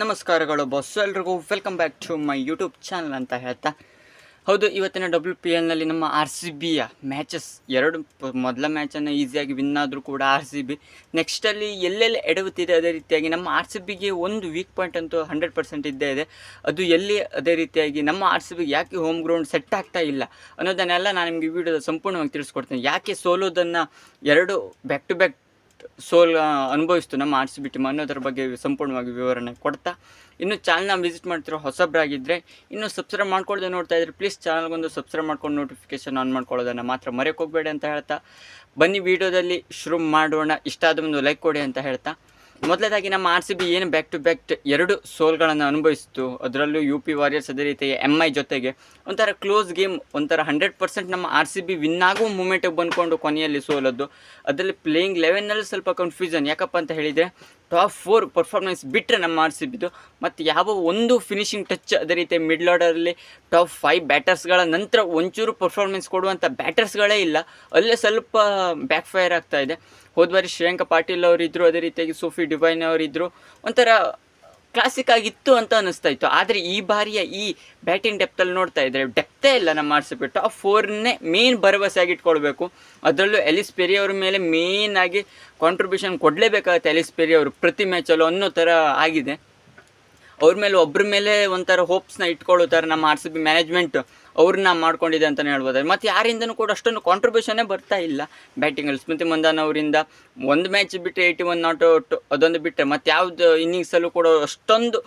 ನಮಸ್ಕಾರಗಳು ಬಾಸ್ ಎಲ್ರಿಗೂ welcome back to my YouTube channel ಅಂತ ಹೇಳ್ತಾ. ಹೌದು, ಇವತ್ತಿನ ಡಬ್ಲ್ಯೂ ಪಿ ಎಲ್ನಲ್ಲಿ ನಮ್ಮ ಆರ್ ಸಿ ಬಿಯ ಮ್ಯಾಚಸ್ ಎರಡು ಮೊದಲ ಮ್ಯಾಚನ್ನು ಈಸಿಯಾಗಿ ವಿನ್ ಆದರೂ ಕೂಡ ಆರ್ ಸಿ ಬಿ ನೆಕ್ಸ್ಟಲ್ಲಿ ಎಲ್ಲೆಲ್ಲಿ ಎಡವುತ್ತಿದೆ ಅದೇ ರೀತಿಯಾಗಿ ನಮ್ಮ ಆರ್ ಸಿ ಬಿಗೆ ಒಂದು ವೀಕ್ ಪಾಯಿಂಟ್ ಅಂತೂ ಹಂಡ್ರೆಡ್ ಪರ್ಸೆಂಟ್ ಇದ್ದೇ ಇದೆ. ಅದು ಎಲ್ಲಿ ಅದೇ ರೀತಿಯಾಗಿ ನಮ್ಮ ಆರ್ ಸಿ ಬಿಗೆ ಯಾಕೆ ಹೋಮ್ ಗ್ರೌಂಡ್ ಸೆಟ್ ಆಗ್ತಾ ಇಲ್ಲ ಅನ್ನೋದನ್ನೆಲ್ಲ ನಾನು ನಿಮಗೆ ವಿಡಿಯೋದ ಸಂಪೂರ್ಣವಾಗಿ ತಿಳಿಸ್ಕೊಡ್ತೀನಿ. ಯಾಕೆ ಸೋಲೋದನ್ನು ಎರಡು ಬ್ಯಾಕ್ ಟು ಬ್ಯಾಕ್ ಸೋಲ್ ಅನುಭವಿಸ್ತು ನಮ್ಮ ಆರ್ ಸಿ ಬಿ ಟೀಮ್. ಅನ್ನೋದ್ರ ಬಗ್ಗೆ ಸಂಪೂರ್ಣವಾಗಿ ವಿವರಣೆ ಕೊಡ್ತಾ. ಇನ್ನು ಚಾನಲ್ನ ವಿಸಿಟ್ ಮಾಡ್ತಿರೋ ಹೊಸಬ್ರಾಗಿದ್ದರೆ ಇನ್ನು ಸಬ್ಸ್ಕ್ರೈಬ್ ಮಾಡ್ಕೊಳ್ದೆ ನೋಡ್ತಾ ಇದ್ರೆ ಪ್ಲೀಸ್ ಚಾನಲ್ಗೊಂದು ಸಬ್ಸ್ಕ್ರೈಬ್ ಮಾಡ್ಕೊಂಡು ನೋಟಿಫಿಕೇಶನ್ ಆನ್ ಮಾಡ್ಕೊಳ್ಳೋದನ್ನು ಮಾತ್ರ ಮರೆಯೋಕೆ ಹೋಗಬೇಡಿ ಅಂತ ಹೇಳ್ತಾ. ಬನ್ನಿ ವಿಡಿಯೋದಲ್ಲಿ ಶುರು ಮಾಡೋಣ. ಇಷ್ಟ ಆದ ಒಂದು ಲೈಕ್ ಕೊಡಿ ಅಂತ ಹೇಳ್ತಾ. ಮೊದಲದಾಗಿ ನಮ್ಮ ಆರ್ ಸಿ ಬಿ ಏನು ಬ್ಯಾಕ್ ಟು ಬ್ಯಾಕ್ ಎರಡು ಸೋಲ್ಗಳನ್ನು ಅನುಭವಿಸಿತು. ಅದರಲ್ಲೂ ಯು ಪಿ ವಾರಿಯರ್ಸ್ ಅದೇ ರೀತಿ ಎಂ ಐ ಜೊತೆಗೆ ಒಂಥರ ಕ್ಲೋಸ್ ಗೇಮ್ ಒಂಥರ ಹಂಡ್ರೆಡ್ ಪರ್ಸೆಂಟ್ ನಮ್ಮ ಆರ್ ಸಿ ಬಿ ವಿನ್ ಆಗುವ ಮೂಮೆಂಟಿಗೆ ಬಂದ್ಕೊಂಡು ಕೊನೆಯಲ್ಲಿ ಸೋಲೋದು. ಅದರಲ್ಲಿ ಪ್ಲೇಯಿಂಗ್ ಲೆವೆನ್ನಲ್ಲಿ ಸ್ವಲ್ಪ ಕನ್ಫ್ಯೂಷನ್ ಯಾಕಪ್ಪ ಅಂತ ಹೇಳಿದರೆ ಟಾಪ್ ಫೋರ್ ಪರ್ಫಾರ್ಮೆನ್ಸ್ ಬಿಟ್ಟರೆ ನಮ್ಮ ಆರ್ ಸಿ ಬಿದು ಮತ್ತು ಯಾವ ಒಂದು ಫಿನಿಶಿಂಗ್ ಟಚ್ ಅದೇ ರೀತಿ ಮಿಡ್ಲ್ ಆರ್ಡರಲ್ಲಿ ಟಾಪ್ ಫೈವ್ ಬ್ಯಾಟರ್ಸ್ಗಳ ನಂತರ ಒಂಚೂರು ಪರ್ಫಾರ್ಮೆನ್ಸ್ ಕೊಡುವಂಥ ಬ್ಯಾಟರ್ಸ್ಗಳೇ ಇಲ್ಲ. ಅಲ್ಲೇ ಸ್ವಲ್ಪ ಬ್ಯಾಕ್ ಫೈರ್ ಆಗ್ತಾ ಇದೆ. ಹೋದ ಬಾರಿ ಶ್ರೇಯಾಂಕ ಪಾಟೀಲ್ ಅವರಿದ್ದರು ಅದೇ ರೀತಿಯಾಗಿ ಸೋಫಿ ಡಿವೈನ್ ಅವರಿದ್ದರು ಒಂಥರ ಕ್ಲಾಸಿಕ್ ಆಗಿತ್ತು ಅಂತ ಅನಿಸ್ತಾ ಇತ್ತು. ಆದರೆ ಈ ಬಾರಿಯ ಈ ಬ್ಯಾಟಿಂಗ್ ಡೆಪ್ತಲ್ಲಿ ನೋಡ್ತಾ ಇದ್ದರೆ ಡೆಪ್ತೇ ಇಲ್ಲ ನಮ್ಮ ಆರ್ ಆ ಫೋರ್ನೇ ಮೇನ್ ಭರವಸೆಯಾಗಿ ಇಟ್ಕೊಳ್ಬೇಕು. ಅದರಲ್ಲೂ ಎಲಿಸ್ ಪೆರಿ ಅವ್ರ ಮೇಲೆ ಮೇನ್ ಆಗಿ ಕಾಂಟ್ರಿಬ್ಯೂಷನ್ ಕೊಡಲೇಬೇಕಾಗುತ್ತೆ ಎಲಿಸ್ ಪೆರಿ ಅವರು ಪ್ರತಿ ಮ್ಯಾಚಲ್ಲೂ ಅನ್ನೋ ಥರ ಆಗಿದೆ. ಅವ್ರ ಮೇಲೆ ಒಬ್ಬರ ಮೇಲೆ ಒಂಥರ ಹೋಪ್ಸ್ನ ಇಟ್ಕೊಳ್ಳುತ್ತಾರೆ ನಮ್ಮ ಆರ್ ಬಿ ಮ್ಯಾನೇಜ್ಮೆಂಟ್ ಅವ್ರನ್ನ ಮಾಡ್ಕೊಂಡಿದೆ ಅಂತಲೇ ಹೇಳ್ಬೋದು. ಮತ್ತು ಯಾರಿಂದನೂ ಕೂಡ ಅಷ್ಟೊಂದು ಕಾಂಟ್ರಿಬ್ಯೂಷನ್ನೇ ಬರ್ತಾ ಇಲ್ಲ. ಬ್ಯಾಟಿಂಗಲ್ಲಿ ಸ್ಮೃತಿ ಮಂದಾನ ಅವರಿಂದ ಒಂದು ಮ್ಯಾಚ್ ಬಿಟ್ಟು ಏಯ್ಟಿ ಒನ್ ನಾಟ್ ಔಟ್ ಅದೊಂದು ಬಿಟ್ಟರೆ ಮತ್ತು ಯಾವುದು ಇನ್ನಿಂಗ್ಸಲ್ಲೂ ಕೂಡ ಅಷ್ಟೊಂದು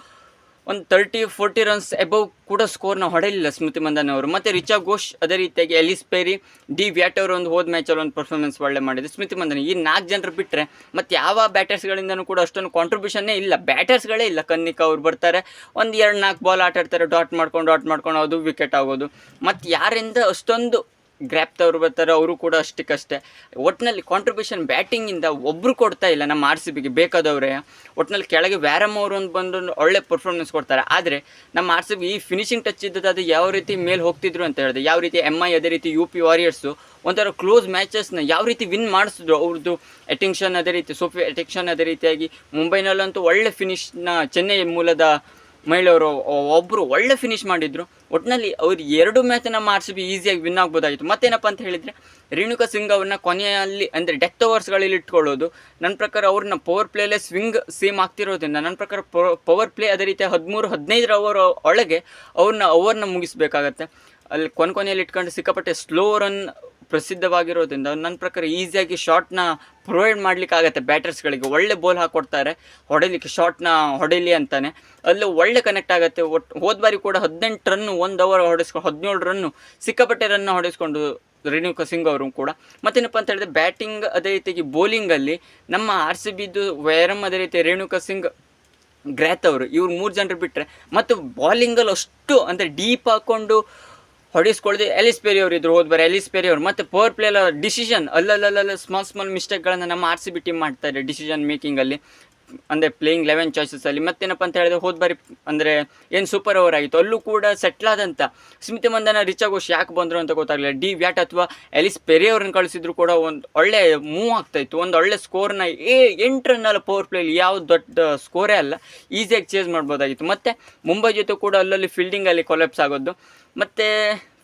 ಒಂದು ತರ್ಟಿ ಫೋರ್ಟಿ ರನ್ಸ್ ಎಬವ್ ಕೂಡ ಸ್ಕೋರ್ನ ಹೊಡೆಯಲಿಲ್ಲ ಸ್ಮೃತಿ ಮಂದನ್ ಅವರು. ಮತ್ತು ರಿಚಾ ಘೋಷ್ ಅದೇ ರೀತಿಯಾಗಿ ಎಲಿಸ್ ಪೇರಿ, ಡಿ ವ್ಯಾಟ್ ಅವರು ಒಂದು ಹೋದ ಮ್ಯಾಚಲ್ಲಿ ಒಂದು ಪರ್ಫಾರ್ಮೆನ್ಸ್ ಒಳ್ಳೆ ಮಾಡಿದ್ರು. ಸ್ಮೃತಿ ಮಂದನ್ ಈ ನಾಲ್ಕು ಜನರು ಬಿಟ್ಟರೆ ಮತ್ತು ಯಾವ ಬ್ಯಾಟರ್ಸ್ಗಳಿಂದನೂ ಕೂಡ ಅಷ್ಟೊಂದು ಕಾಂಟ್ರಿಬ್ಯೂಷನ್ನೇ ಇಲ್ಲ. ಬ್ಯಾಟರ್ಸ್ಗಳೇ ಇಲ್ಲ. ಕನ್ನಿಕಾ ಅವ್ರು ಬರ್ತಾರೆ. ಒಂದು ಎರಡು ನಾಲ್ಕು ಬಾಲ್ ಆಟಾಡ್ತಾರೆ ಡಾಟ್ ಮಾಡ್ಕೊಂಡು ಡಾಟ್ ಮಾಡ್ಕೊಂಡು, ಅದು ವಿಕೆಟ್ ಆಗೋದು. ಮತ್ತು ಯಾರಿಂದ ಅಷ್ಟೊಂದು ಗ್ರ್ಯಾಪ್ ತವರು ಬರ್ತಾರೆ, ಅವರು ಕೂಡ ಅಷ್ಟಕ್ಕಷ್ಟೇ. ಒಟ್ಟಿನಲ್ಲಿ ಕಾಂಟ್ರಿಬ್ಯೂಷನ್ ಬ್ಯಾಟಿಂಗಿಂದ ಒಬ್ಬರು ಕೊಡ್ತಾ ಇಲ್ಲ ನಮ್ಮ ಆರ್ ಸಿ ಬಿಗೆ ಬೇಕಾದವರೇ. ಒಟ್ಟಿನಲ್ಲಿ ಕೆಳಗೆ ವ್ಯಾರಮ್ ಅವರು ಒಂದು ಬಂದು ಒಳ್ಳೆ ಪರ್ಫಾರ್ಮೆನ್ಸ್ ಕೊಡ್ತಾರೆ. ಆದರೆ ನಮ್ಮ ಆರ್ ಸಿ ಬಿ ಈ ಫಿನಿಶಿಂಗ್ ಟಚ್ ಇದ್ದದ್ದು ಅದು ಯಾವ ರೀತಿ ಮೇಲೆ ಹೋಗ್ತಿದ್ರು ಅಂತ ಹೇಳಿದೆ. ಯಾವ ರೀತಿ ಎಂ ಐ ಅದೇ ರೀತಿ ಯು ಪಿ ವಾರಿಯರ್ಸು ಒಂಥರ ಕ್ಲೋಸ್ ಮ್ಯಾಚಸ್ನ ಯಾವ ರೀತಿ ವಿನ್ ಮಾಡಿಸಿದ್ರು ಅವ್ರದ್ದು ಅಟೆನ್ಷನ್ ಅದೇ ರೀತಿ ಸೋಫಿ ಅಟೆನ್ಷನ್ ಅದೇ ರೀತಿಯಾಗಿ. ಮುಂಬೈನಲ್ಲಂತೂ ಒಳ್ಳೆ ಫಿನಿಷ್ನ ಚೆನ್ನೈ ಮೂಲದ ಮಹಿಳೆಯವರು ಒಬ್ಬರು ಒಳ್ಳೆ ಫಿನಿಶ್ ಮಾಡಿದ್ರು. ಒಟ್ಟಿನಲ್ಲಿ ಅವ್ರು ಎರಡು ಮ್ಯಾಚನ್ನು ಆರ್ ಈಸಿಯಾಗಿ ವಿನ್ ಆಗ್ಬೋದಾಗಿತ್ತು. ಮತ್ತೇನಪ್ಪ ಅಂತ ಹೇಳಿದರೆ, ರೇಣುಕಾ ಸಿಂಗ್ ಅವ್ರನ್ನ ಕೊನೆಯಲ್ಲಿ, ಅಂದರೆ ಡೆತ್ ಓವರ್ಸ್ಗಳಲ್ಲಿ ಇಟ್ಕೊಳ್ಳೋದು. ನನ್ನ ಪ್ರಕಾರ ಅವ್ರನ್ನ ಪವರ್ ಪ್ಲೇಲೇ ಸ್ವಿಂಗ್ ಸೇಮ್ ಆಗ್ತಿರೋದ್ರಿಂದ, ನನ್ನ ಪ್ರಕಾರ ಪವರ್ ಪ್ಲೇ ಅದೇ ರೀತಿ ಹದಿಮೂರು, ಹದಿನೈದರ ಓವರ್ ಒಳಗೆ ಅವ್ರನ್ನ ಓವರ್ನ ಮುಗಿಸ್ಬೇಕಾಗತ್ತೆ. ಅಲ್ಲಿ ಕೊನೆ ಕೊನೆಯಲ್ಲಿ ಇಟ್ಕೊಂಡು ಸಿಕ್ಕಾಪಟ್ಟೆ ಸ್ಲೋ ರನ್ ಪ್ರಸಿದ್ಧವಾಗಿರೋದ್ರಿಂದ ನನ್ನ ಪ್ರಕಾರ ಈಸಿಯಾಗಿ ಶಾರ್ಟ್ನ ಪ್ರೊವೈಡ್ ಮಾಡ್ಲಿಕ್ಕೆ ಆಗುತ್ತೆ ಬ್ಯಾಟರ್ಸ್ಗಳಿಗೆ ಒಳ್ಳೆ ಬೋಲ್ ಹಾಕೊಡ್ತಾರೆ, ಹೊಡಿಲಿಕ್ಕೆ ಶಾರ್ಟ್ನ ಹೊಡಿಲಿ ಅಂತಾನೆ. ಅಲ್ಲೂ ಒಳ್ಳೆ ಕನೆಕ್ಟ್ ಆಗುತ್ತೆ. ಒಟ್ಟು ಹೋದ ಬಾರಿ ಕೂಡ ಹದಿನೆಂಟು ರನ್ನು ಒಂದು ಓವರ್ ಹೊಡೆಸ್ಕೊಂಡು ಹದಿನೇಳು ರನ್ನು ಸಿಕ್ಕಾಪಟ್ಟೆ ರನ್ನ ಹೊಡೆಸ್ಕೊಂಡು ರೇಣುಕಾ ಸಿಂಗ್ ಅವರು ಕೂಡ. ಮತ್ತೇನಪ್ಪ ಅಂತ ಹೇಳಿದ್ರೆ ಬ್ಯಾಟಿಂಗ್ ಅದೇ ರೀತಿಯಾಗಿ ಬೌಲಿಂಗಲ್ಲಿ ನಮ್ಮ ಆರ್ ಸಿ ಬಿದ್ದು ವೈರಮ್ ಅದೇ ರೀತಿ ರೇಣುಕಾ ಸಿಂಗ್ ಗ್ರ್ಯಾತ್ ಅವರು, ಇವ್ರು ಮೂರು ಜನರು ಬಿಟ್ಟರೆ ಮತ್ತು ಬಾಲಿಂಗಲ್ಲಿ ಅಷ್ಟು ಅಂದರೆ ಡೀಪ್ ಹಾಕ್ಕೊಂಡು ಹೊಡಿಸ್ಕೊಳ್ದೆ ಎಲಿಸ್ ಪೇರಿ ಅವರು ಇದ್ರು, ಹೋದ್ ಬರೀ ಎಲಿಸ್ ಪೇರಿ ಅವರು. ಮತ್ತು ಪವರ್ ಪ್ಲೇಲ ಡಿಸಿಷನ್ ಅಲ್ಲಲ್ಲಲ್ಲ ಸ್ಮಾಲ್ ಸ್ಮಾಲ್ ಮಿಸ್ಟೇಕ್ಗಳನ್ನು ನಮ್ಮ ಆರ್ ಸಿ ಬಿ ಟೀಮ್ ಮಾಡ್ತಾರೆ ಡಿಸಿಷನ್ ಮೇಕಿಂಗಲ್ಲಿ ಅಂದರೆ ಪ್ಲೇಯಿಂಗ್ ಲೆವೆನ್ ಚಾಯ್ಸಸಲ್ಲಿ ಮತ್ತೇನಪ್ಪ ಅಂತ ಹೇಳಿದ್ರೆ ಹೋದ ಬಾರಿ ಅಂದರೆ ಏನು ಸೂಪರ್ ಓವರ್ ಆಗಿತ್ತು. ಅಲ್ಲೂ ಕೂಡ ಸೆಟ್ಲ್ ಆದಂಥ ಸ್ಮಿತಿ ಮಂದನ, ರಿಚಾ ಘೋಷ್ ಯಾಕೆ ಬಂದರು ಅಂತ ಗೊತ್ತಾಗಲಿಲ್ಲ. ಡಿ ವ್ಯಾಟ್ ಅಥವಾ ಎಲಿಸ್ ಪೆರಿ ಅವ್ರನ್ನ ಕಳಿಸಿದ್ರು ಕೂಡ ಒಂದು ಒಳ್ಳೆ ಮೂವ್ ಆಗ್ತಾಯಿತ್ತು ಒಂದು ಒಳ್ಳೆ ಸ್ಕೋರ್ನ ಏ ಎಂಟು ಪವರ್ ಪ್ಲೇಲಿ ಯಾವ ದೊಡ್ಡ ಸ್ಕೋರೇ ಅಲ್ಲ ಈಸಿಯಾಗಿ ಚೇಂಜ್ ಮಾಡ್ಬೋದಾಗಿತ್ತು. ಮತ್ತು ಮುಂಬೈ ಜೊತೆ ಕೂಡ ಅಲ್ಲಲ್ಲಿ ಫೀಲ್ಡಿಂಗಲ್ಲಿ ಕೊಲೆಪ್ಸ್ ಆಗೋದು ಮತ್ತು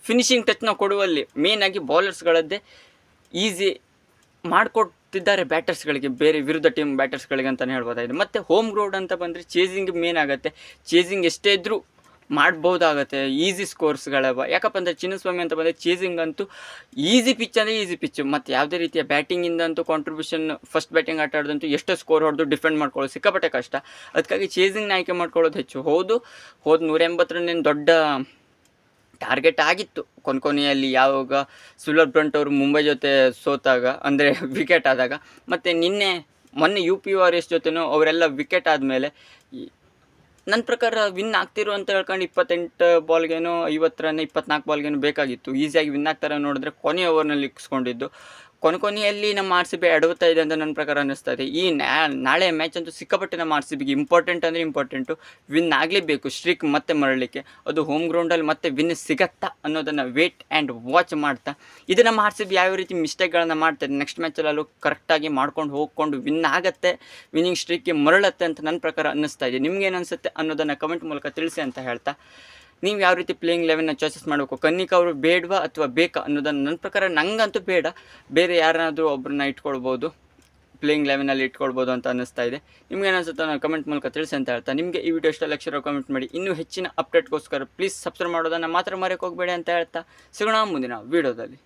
ಫಿನಿಶಿಂಗ್ ಟಚ್ನ ಕೊಡುವಲ್ಲಿ ಮೇಯ್ನಾಗಿ ಬೌಲರ್ಸ್ಗಳದ್ದೇ ಈಸಿ ಮಾಡಿಕೊಡ್ತಿದ್ದಾರೆ ಬ್ಯಾಟರ್ಸ್ಗಳಿಗೆ, ಬೇರೆ ವಿರುದ್ಧ ಟೀಮ್ ಬ್ಯಾಟರ್ಸ್ಗಳಿಗೆ ಅಂತಲೇ ಹೇಳ್ಬೋದಾಗಿದೆ. ಮತ್ತು ಹೋಮ್ ಗ್ರೌಂಡ್ ಅಂತ ಬಂದರೆ ಚೇಸಿಂಗ್ ಮೇನ್ ಆಗುತ್ತೆ. ಚೇಸಿಂಗ್ ಎಷ್ಟೇ ಇದ್ದರೂ ಮಾಡ್ಬೋದಾಗತ್ತೆ ಈಸಿ ಸ್ಕೋರ್ಸ್ಗಳವ ಯಾಕಪ್ಪ ಅಂದರೆ ಚಿನ್ನಸ್ವಾಮಿ ಅಂತ ಬಂದರೆ ಚೇಸಿಂಗ್ ಅಂತೂ ಈಸಿ ಪಿಚ್ ಅಂದರೆ ಈಸಿ ಪಿಚ್ ಮತ್ತು ಯಾವುದೇ ರೀತಿಯ ಬ್ಯಾಟಿಂಗಿಂದ ಅಂತೂ ಕಾಂಟ್ರಿಬ್ಯೂಷನ್ ಫಸ್ಟ್ ಬ್ಯಾಟಿಂಗ್ ಆಟ ಎಷ್ಟೋ ಸ್ಕೋರ್ ಹೊಡೆದು ಡಿಫೆಂಡ್ ಮಾಡ್ಕೊಳ್ಳೋದು ಸಿಕ್ಕಾಪಟ್ಟೆ ಕಷ್ಟ. ಅದಕ್ಕಾಗಿ ಚೇಸಿಂಗ್ನ ಆಯ್ಕೆ ಮಾಡ್ಕೊಳ್ಳೋದು ಹೆಚ್ಚು. ಹೌದು, ಹೋದ ನೂರ ಎಂಬತ್ತರನ್ನೇನು ದೊಡ್ಡ ಟಾರ್ಗೆಟ್ ಆಗಿತ್ತು. ಕೊನೆ ಕೊನೆಯಲ್ಲಿ ಯಾವಾಗ ಸುಲಭ್ ಬ್ರಂಟ್ ಅವರು ಮುಂಬೈ ಜೊತೆ ಸೋತಾಗ, ಅಂದರೆ ವಿಕೆಟ್ ಆದಾಗ. ಮತ್ತು ನಿನ್ನೆ, ಮೊನ್ನೆ ಯು ಪಿ ವಾರಿಯರ್ಸ್ ಜೊತೆನೂ ಅವರೆಲ್ಲ ವಿಕೆಟ್ ಆದಮೇಲೆ ನನ್ನ ಪ್ರಕಾರ ವಿನ್ ಆಗ್ತಿರು ಅಂತ ಹೇಳ್ಕೊಂಡು ಇಪ್ಪತ್ತೆಂಟು ಬಾಲ್ಗೇನೋ ಐವತ್ತು ರನ್ ಇಪ್ಪತ್ನಾಲ್ಕು ಬಾಲ್ಗೇನೋ ಬೇಕಾಗಿತ್ತು. ಈಸಿಯಾಗಿ ವಿನ್ ಆಗ್ತಾರೆ ನೋಡಿದ್ರೆ ಕೊನೆ ಓವರ್ನಲ್ಲಿ ಇಕ್ಸ್ಕೊಂಡಿದ್ದು. ಕೊನೆಯಲ್ಲಿ ನಮ್ಮ ಆರ್ ಸಿ ಬಿ ಎಡವುತ್ತಾ ಇದೆ ಅಂತ ನನ್ನ ಪ್ರಕಾರ ಅನ್ನಿಸ್ತಾ ಇದೆ ಈ ನಾಳೆ ಮ್ಯಾಚ್ ಅಂತೂ ಸಿಕ್ಕಾಪಟ್ಟೆ ನಮ್ಮ ಆರ್ ಸಿ ಬಿಗೆ ಇಂಪಾರ್ಟೆಂಟ್ ಅಂದರೆ ಇಂಪಾರ್ಟೆಂಟು ವಿನ್ ಆಗಲೇಬೇಕು ಸ್ಟ್ರಿಕ್ ಮತ್ತೆ ಮರಳಲಿಕ್ಕೆ. ಅದು ಹೋಮ್ ಗ್ರೌಂಡಲ್ಲಿ ಮತ್ತೆ ವಿನ್ ಸಿಗತ್ತಾ ಅನ್ನೋದನ್ನು ವೇಟ್ ಆ್ಯಂಡ್ ವಾಚ್ ಮಾಡ್ತಾ. ಇದು ನಮ್ಮ ಆರ್ ಸಿ ಬಿ ಯಾವ ರೀತಿ ಮಿಸ್ಟೇಕ್ಗಳನ್ನು ಮಾಡ್ತಾರೆ ನೆಕ್ಸ್ಟ್ ಮ್ಯಾಚಲ್ಲೂ ಕರೆಕ್ಟಾಗಿ ಮಾಡ್ಕೊಂಡು ಹೋಗ್ಕೊಂಡು ವಿನ್ ಆಗುತ್ತೆ ವಿನ್ನಿಂಗ್ ಸ್ಟ್ರೀಕ್ಗೆ ಮರಳತ್ತೆ ಅಂತ ನನ್ನ ಪ್ರಕಾರ ಅನ್ನಿಸ್ತಾ ಇದೆ. ನಿಮ್ಗೆ ಏನು ಅನಿಸುತ್ತೆ ಅನ್ನೋದನ್ನು ಕಮೆಂಟ್ ಮೂಲಕ ತಿಳಿಸಿ ಅಂತ ಹೇಳ್ತಾ. ನೀವು ಯಾವ ರೀತಿ ಪ್ಲೇಯಿಂಗ್ ಲೆವೆನ್ನ ಚಾಯ್ಸಸ್ ಮಾಡಬೇಕು? ಕನ್ನಿಕ ಅವರು ಬೇಡವಾ ಅಥವಾ ಬೇಕಾ ಅನ್ನೋದನ್ನು ನನ್ನ ಪ್ರಕಾರ ನನಗಂತೂ ಬೇಡ. ಬೇರೆ ಯಾರನ್ನಾದರೂ ಒಬ್ಬರನ್ನ ಇಟ್ಕೊಳ್ಬೋದು. ಪ್ಲೇಯಿಂಗ್ ಲೆವೆನಲ್ಲಿ ಇಟ್ಕೊಳ್ಬೋದು ಅಂತ ಅನ್ನಿಸ್ತಾ ಇದೆ. ನಿಮ್ಗೆ ಅನಿಸುತ್ತೆ ನಾನು ಕಮೆಂಟ್ ಮೂಲಕ ತಿಳಿಸಿ ಅಂತ ಹೇಳ್ತಾ ನಿಮಗೆ ಈ ವಿಡಿಯೋ ಇಷ್ಟ ಲಕ್ಷ ಕಮೆಂಟ್ ಮಾಡಿ. ಇನ್ನೂ ಹೆಚ್ಚಿನ ಅಪ್ಡೇಟ್ಗೋಸ್ಕರ ಪ್ಲೀಸ್ ಸಬ್ಸ್ಕ್ರೈಬ್ ಮಾಡೋದನ್ನು ಮಾತ್ರ ಮರೆಯೋಕೆ ಹೋಗಬೇಡಿ ಅಂತ ಹೇಳ್ತಾ. ಸಿಗೋಣ ಮುಂದಿನ ವಿಡಿಯೋದಲ್ಲಿ